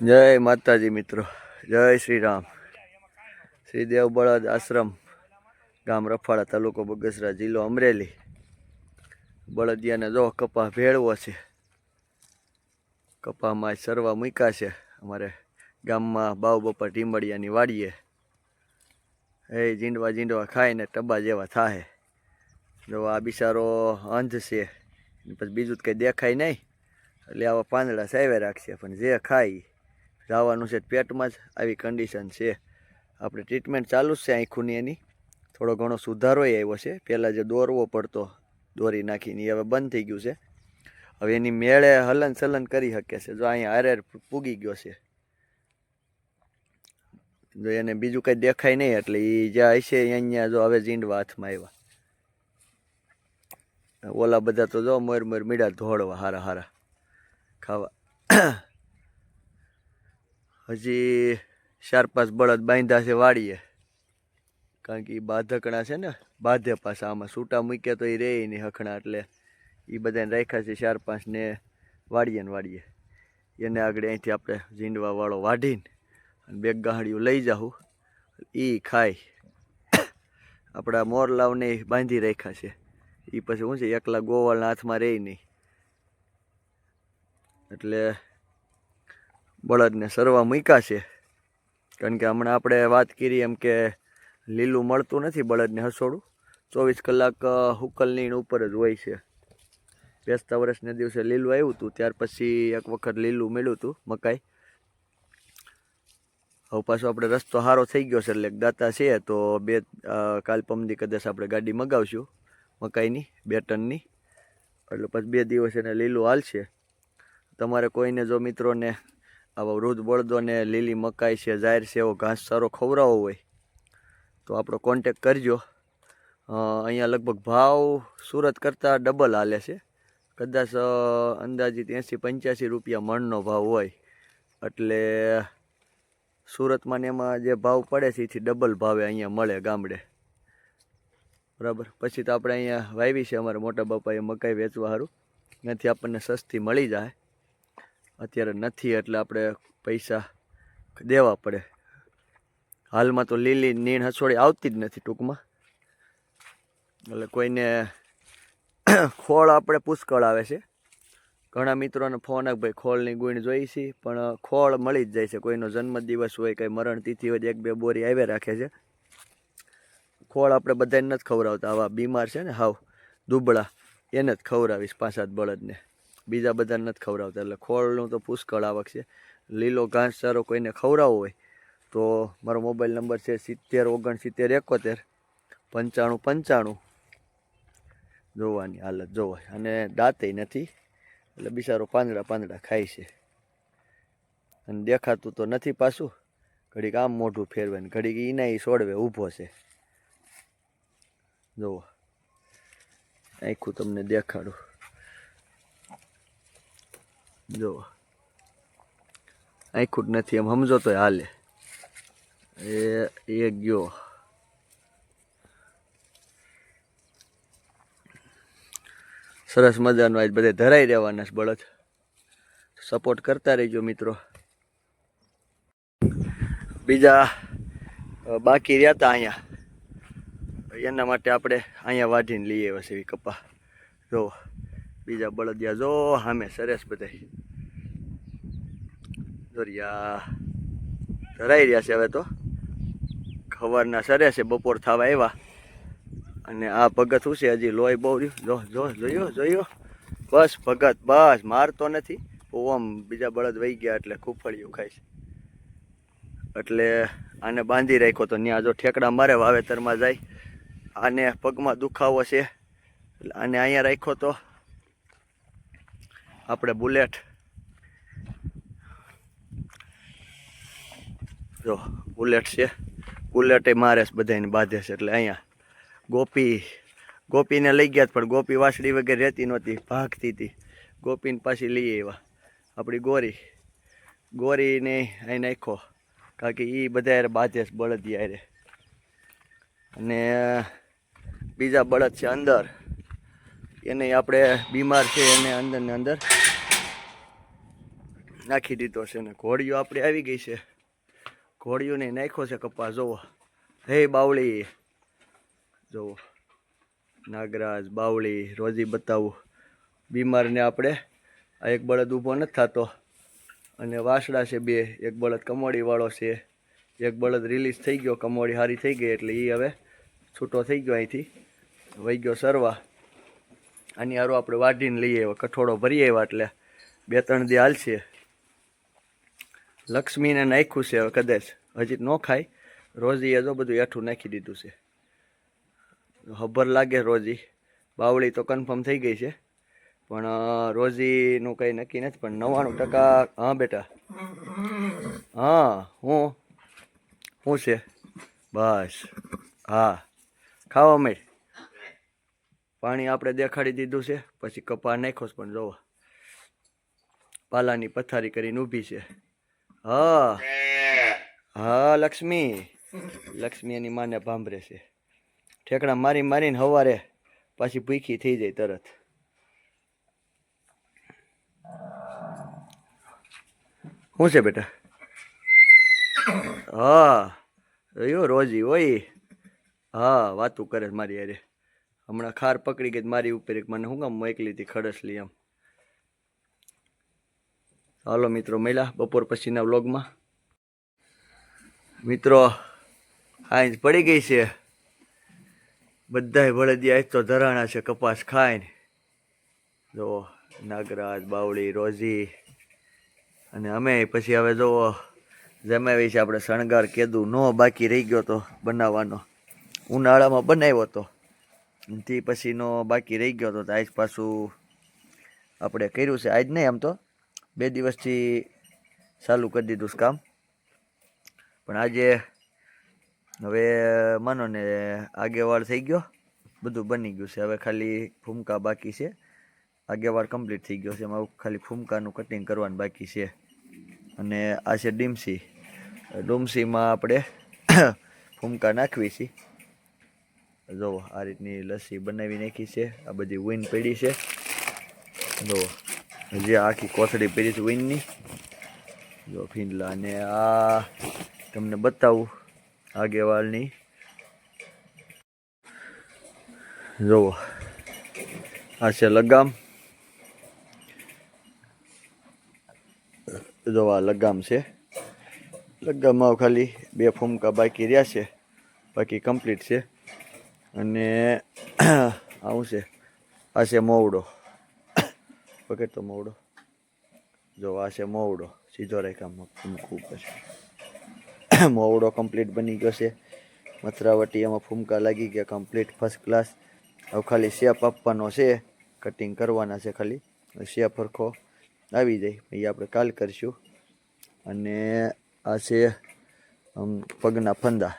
જય માતાજી મિત્રો, જય શ્રી રામ શ્રી દેવ બળદ આશ્રમ, ગામ રફાળા તાલુકો બગસરા જિલ્લો અમરેલી. બળદિયાને જો કપા ભેળવો છે કપામાં સરવા મૂક્યા છે. અમારે ગામમાં બાવ બપા ટીમડિયાની વાડીએ. એ જીંડવા જીંડવા ખાઈને ટબા જેવા થાય જો આ બિચારો અંધ છે પછી બીજું કંઈ દેખાય નહીં. એટલે આવા પાંદડા સાવે રાખશે, પણ જે ખાય જવાનું છે, પેટમાં જ આવી કન્ડિશન છે. આપણે ટ્રીટમેન્ટ ચાલુ જ છે આંખુની એની થોડો ઘણો સુધારો આવ્યો છે. પહેલાં જે દોરવો પડતો, દોરી નાખીને હવે બંધ થઈ ગયું છે. હવે એની મેળે હલન સલન કરી શકે છે. જો અહીંયા હારે પૂગી ગયો છે. જો એને બીજું કંઈ દેખાય નહીં એટલે એ જ્યાં હશે અહીંયા જો હવે જીંડવા હાથમાં આવ્યા. ઓલા બધા તો જો મોર મોર મીડા ધોળવા હારા હારા. ખાવા હજી ચાર પાંચ બળદ બાંધ્યા છે વાડીએ. કારણ કે એ બાધકણા છે ને, બાધે પાછા આમાં. છૂટા મૂક્યા તો એ રહે નહીં હખણા એટલે એ બધાને રાખ્યા છે ચાર પાંચ ને વાડીએ ને વાડીએ. એને આગળ અહીંથી આપણે ઝીંડવાવાળો વાઢીને અને બે ગાહડીઓ લઈ જાઉં એ ખાય. આપણા મોરલાવને બાંધી રાખ્યા છે. એ પછી શું છે, એકલા ગોવાળના હાથમાં રહે નહીં. એટલે બળદને સરવા મૂક્યા છે. કારણ કે હમણાં આપણે વાત કરી એમ કે લીલું મળતું નથી બળદને હસોડું. ચોવીસ કલાક હુકલની ઉપર જ હોય છે. બેસતા વર્ષને દિવસે લીલું આવ્યું હતું ત્યાર પછી એક વખત લીલું મળ્યું હતું મકાઈ. હવે પાછો આપણે રસ્તો સારો થઈ ગયો છે, એટલે દાતા છે તો બે કાલ પમદી કદાચ આપણે ગાડી મગાવશું, મકાઈની, બે ટનની. એટલે પછી બે દિવસ એને લીલું હાલશે. તમારે કોઈને જો મિત્રોને આવા વૃદ્ધ બળદોને લીલી મકાઈ છે, જાહેર છે, એવો ઘાસ સારો ખવડાવવો હોય, તો આપણો કોન્ટેક કરજો. અહીંયા લગભગ ભાવ સુરત કરતાં ડબલ હાલે છે. કદાચ અંદાજિત એંસી પંચ્યાસી રૂપિયા મણનો ભાવ હોય. એટલે સુરતમાં ને એમાં જે ભાવ પડે છે, એથી ડબલ ભાવે અહીંયા મળે ગામડે. બરાબર? પછી તો આપણે અહીંયા વાવી છે અમારા મોટા બાપાએ મકાઈ વેચવા સારું ત્યાંથી આપણને સસ્તી મળી જાય. અત્યારે નથી, એટલે આપણે પૈસા દેવા પડે. હાલમાં તો લીલી નીણ હસોડી આવતી જ નથી ટૂંકમાં. એટલે કોઈને ખોળ આપણે પુષ્કળ આવે છે. ઘણા મિત્રોને ફોન ભાઈ ખોળની ગુણ જોઈ છે, પણ ખોળ મળી જ જાય છે. કોઈનો જન્મદિવસ હોય, કંઈ મરણ તિથિ હોય, એક બે બોરી આવે રાખે છે. ખોળ આપણે બધાને નથી ખવડાવતા. આવા બીમાર છે ને, હાવ દુબળા. એને જ ખવડાવીશ સાત બળદને. બીજા બધાને નથી ખવડાવતા. એટલે ખોળનું તો પુષ્કળ આવક છે. લીલો ઘાસ ચારો કોઈને ખવડાવવો હોય તો મારો મોબાઈલ નંબર છે સિત્તેર ઓગણસિત્તેર એકોતેર પંચાણું પંચાણું. જોવાની હાલત જોવાય. અને દાંતે નથી. એટલે બિચારો પાંદડા પાંદડા ખાય છે. અને દેખાતું તો નથી પાછું. ઘડીક આમ મોઢું ફેરવે ને ઘડીક ઈના એ સોડવે ઊભો છે. જુઓ આખું તમને દેખાડું. જુઓ. આખું જ નથી, એમ સમજો તો હાલે. એ એ ગયો. સરસ મજાનું આજ બધે ધરાઈ રહેવાના છે બળદ. સપોર્ટ કરતા રહેજો મિત્રો. બીજા બાકી રહ્યા હતા અહીંયા. એના માટે આપણે અહીંયા વાઢીને લઈએ એવા એવી કપા. જો બીજા બળદિયા જો સામે સરસ બધા. દોરિયા. ધરાઈ રહ્યા છે હવે તો. ખબરના સરે છે, બપોર થવા આવ્યા. અને આ ભગત શું છે, હજી લોહી બહુ રહ્યું. જો જો, જોયો જોયો. બસ ભગત, બસ, મારતો નથી. ઓમ બીજા બળદ વહી ગયા એટલે ખૂફળિયું ખાય છે. એટલે આને બાંધી રાખ્યો તો ત્યાં જો ઠેકડા મારે વાવેતરમાં જાય. આને પગમાં દુખાવો છે. એટલે આને અહીંયા રાખ્યો તો આપણે બુલેટ. જો, બુલેટ છે. બુલેટે મારે છે બધાને બાંધે છે એટલે અહીંયા ગોપી, ગોપીને લઈ ગયા પણ ગોપી વાસળી વગેરે રહેતી નહોતી, ભાગતી હતી. ગોપીને પાછી લઈ આવ્યા. આપણી ગોરી, ગોરીને અહીં નાખો કારણ કે એ બધા યાર બાંધે બળદ યારે અને બીજા બળદ છે અંદર. એને આપણે બીમાર છે એને અંદર ને અંદર નાખી દીધો છે ને ઘોડીઓ આપણે આવી ગઈ છે. ઘોડીઓને નાખ્યો છે કપાસ જોવો. હે બાવળી, જોવો. નાગરાજ, બાવળી, રોજી બતાવું. બીમારને આપણે આ એક બળદ ઊભો નથી થતો. અને વાસડા છે બે, એક બળદ કમોડીવાળો છે. એક બળદ રિલીઝ થઈ ગયો, કમોડી સારી થઈ ગઈ એટલે એ હવે છૂટો થઈ ગયો અહીંથી. વહી ગયો સરવા. આની હારો આપણે વાઢીને લઈએ આવ્યા કઠોળો ભરી આવ્યા એટલે બે ત્રણ દી હાલશે. લક્ષ્મીને નાખ્યું છે હવે કદાચ. હજી ન ખાય. રોજીએ જો બધું એઠું નાખી દીધું છે. ખબર લાગે રોજી. બાવળી તો કન્ફર્મ થઈ ગઈ છે. પણ રોજીનું કંઈ નક્કી નથી, પણ નવ્વાણું ટકા, હા બેટા. હા, હું શું છે. બસ. હા. ખાવા માંડ પાણી આપણે દેખાડી દીધું છે, પછી કપા નાખ્યો પણ જોવો. પાલાની પથારી કરીને ઊભી છે. હા. હા, લક્ષ્મી. લક્ષ્મી એની માને ભાંભરે છે. ઠેકડા મારી મારીને હવારે પાછી ભૂખી થઈ જાય તરત. શું છે બેટા? હા. રહ્યો રોજી હોય હા, વાતું કરે મારી યારે હમણાં ખાર પકડી ગઈ મારી ઉપર એક મને શું કામ મોકલી હતી ખડસલી એમ. હાલો મિત્રો, મળ્યા બપોર પછીના વ્લોગમાં. મિત્રો આજ પડી ગઈ છે. બધાય બળદિયા એક તો ધરાણા છે કપાસ ખાઈને. જો, નાગરાજ, બાવળી રોજી અને અમે પછી હવે જુઓ જમાવી છે આપણે શણગાર કેદું નો બાકી રહી ગયો તો બનાવવાનો. ઉનાળામાં બનાવ્યો હતો તે પછીનો બાકી રહી ગયો હતો આજ પાછું આપણે કર્યું છે. આજ નહીં આમ તો. બે દિવસથી ચાલુ કરી દીધું છે કામ. પણ આજે હવે માનો ને આગેવાળ થઈ ગયો. બધું બની ગયું છે. હવે ખાલી ફૂમકા બાકી છે. આગેવાળ કમ્પ્લીટ થઈ ગયો છે. એમાં ખાલી ફૂમકાનું કટિંગ કરવાનું બાકી છે. અને આ છે ડીમસી. ડુમસીમાં આપણે ફૂમકા નાખવી છે. જુઓ આ રીતની લસ્સી બનાવી નાખી છે. આ બધી વીન પડી છે. જે આખી કોથળી પડી છે વીનની જો ફીંડલા અને આ તમને બતાવું આગેવાળની જુઓ આ છે લગામ. જો, આ લગામ છે. લગામમાં ખાલી બે ફૂમકા બાકી રહ્યા છે. બાકી કમ્પ્લીટ છે. અને આવું છે. આ છે મોવડો. પકડ તો મોવડો. જો આ છે મોવડો. સીધો રેખામાં ખૂબ જ મોવડો કમ્પ્લીટ બની ગયો છે. મથરાવટી એમાં ફૂમકા લાગી ગયા. કમ્પ્લીટ ફર્સ્ટ ક્લાસ હવે ખાલી શેપ આપવાનો છે. કટિંગ કરવાના છે ખાલી. શેપ હરખો આવી જાય. એ આપણે કાલ કરીશું. અને આ છે પગના ફંદા.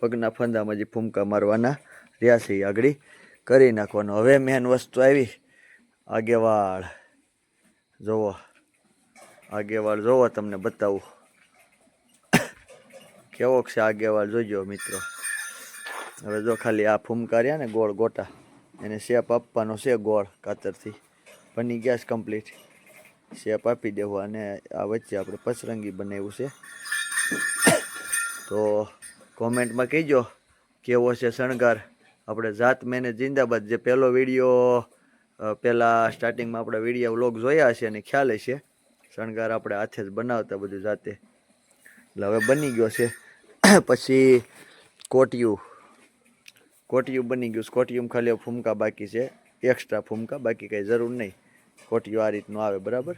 પગના ફંદામાં જે ફૂમકા મારવાના રહ્યા છે એ આગળ કરી નાખવાનો. હવે મેન વસ્તુ આવી. આગેવાળ. જોવો. આગેવાળ જોવો, તમને બતાવું. કેવો છે આગેવાળ જોજો મિત્રો. હવે જો ખાલી આ ફૂમકા રહ્યા ને ગોળ ગોટા. એને શેપ આપવાનો છે ગોળ કાતરથી. બની ગયા છે કમ્પ્લીટ શેપ આપી દેવો અને આ વચ્ચે આપણે પસરંગી બનાવ્યું છે. તો કોમેન્ટમાં કહેજો કેવો છે શણગાર. આપણે જાત મેને જિંદાબાદ જે પહેલો વીડિયો પહેલાં સ્ટાર્ટિંગમાં આપણા વીડિયો વ્લોગ જોયા હશે અને ખ્યાલ હશે. શણગાર આપણે હાથે જ બનાવતા બધું જાતે. એટલે હવે બની ગયો છે. પછી કોટિયું. કોટિયું બની ગયું. કોટિયું ખાલી ફૂમકા બાકી છે. એક્સ્ટ્રા ફૂમકા, બાકી કંઈ જરૂર નહીં. કોટિયું આ રીતનું આવે, બરાબર?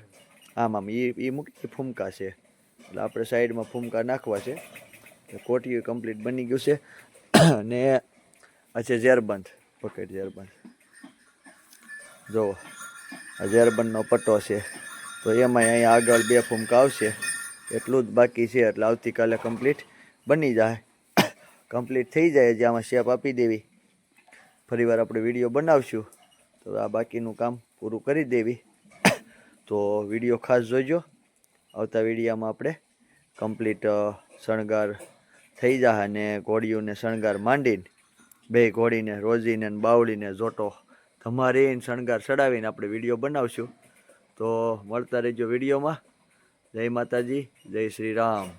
આમ આમ એ એ મૂકી ફૂમકા છે. એટલે આપણે સાઈડમાં ફૂમકા નાખવા છે. એટલે કોટિયું કમ્પ્લીટ બની ગયું છે. અને આ છે ઝેરબંધ. પકેટ ઝેરબંધ. જુઓ આ ઝેરબંધનો પટ્ટો છે. તો એમાં અહીંયા આગળ બે ફૂમકા આવશે. એટલું જ બાકી છે, એટલે આવતીકાલે કમ્પ્લીટ બની જાય. કમ્પ્લીટ થઈ જાય જે આમાં શેપ આપી દેવી. ફરીવાર આપણે વીડિયો બનાવશું. તો આ બાકીનું કામ પૂરું કરી દેવી. તો વીડિયો ખાસ જોજો. આવતા વિડીયામાં આપણે કમ્પ્લીટ શણગાર થઈ જા અને ઘોડીઓને શણગાર માંડીને, બે ઘોડીને રોજીને બાવળીને જોટો. ધમારીને શણગાર ચડાવીને આપણે વીડિયો બનાવશું. તો મળતા રહેજો વિડીયોમાં. જય માતાજી, જય શ્રી રામ.